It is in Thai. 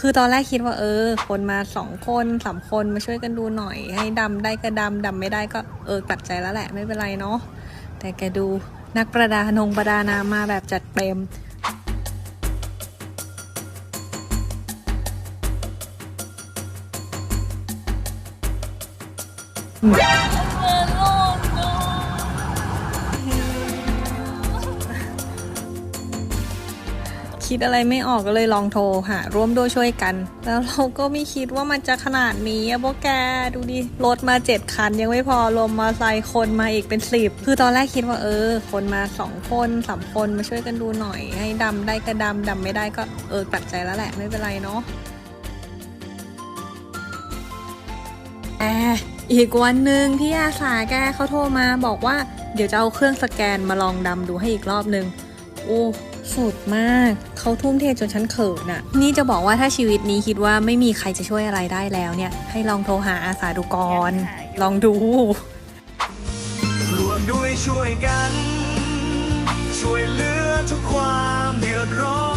คือตอนแรกคิดว่าเออ คนมาสองคนสามคนมาช่วยกันดูหน่อย ให้ดำได้ก็ดำดำไม่ได้ก็เออกลับใจแล้วแหละไม่เป็นไรเนาะแต่แกดูนักประดานงประดาน้ำมาแบบจัดเต็ม คิดอะไรไม่ออกก็เลยลองโทรหาร่วมด้วยช่วยกัน แล้วเราก็ไม่คิดว่ามันจะขนาดนี้อะพวกแกดูดิรถมาเจ็ดคันยังไม่พอลมมาใส่คนมาอีกเป็นสิบคือตอนแรกคิดว่าเออ คนมาสองคนสามคนมาช่วยกันดูหน่อย ให้ดำได้ก็ดำดำไม่ได้ก็เออกลับใจแล้วแหละไม่เป็นไรเนาะแออีกวันหนึ่งที่อาสาแกเขาโทรมาบอกว่า เดี๋ยวจะเอาเครื่องสแกนมาลองดำดูให้อีกรอบนึง โอ้ สุดมากเขาทุ่มเทจนฉันเขินอะนี่จะบอกว่าถ้าชีวิตนี้คิดว่าไม่มีใครจะช่วยอะไรได้แล้วเนี่ย ให้ลองโทรหาอาสาดูก่อนลองดูรวมด้วยช่วยกัน ช่วยเหลือทุกความเดือดร้อ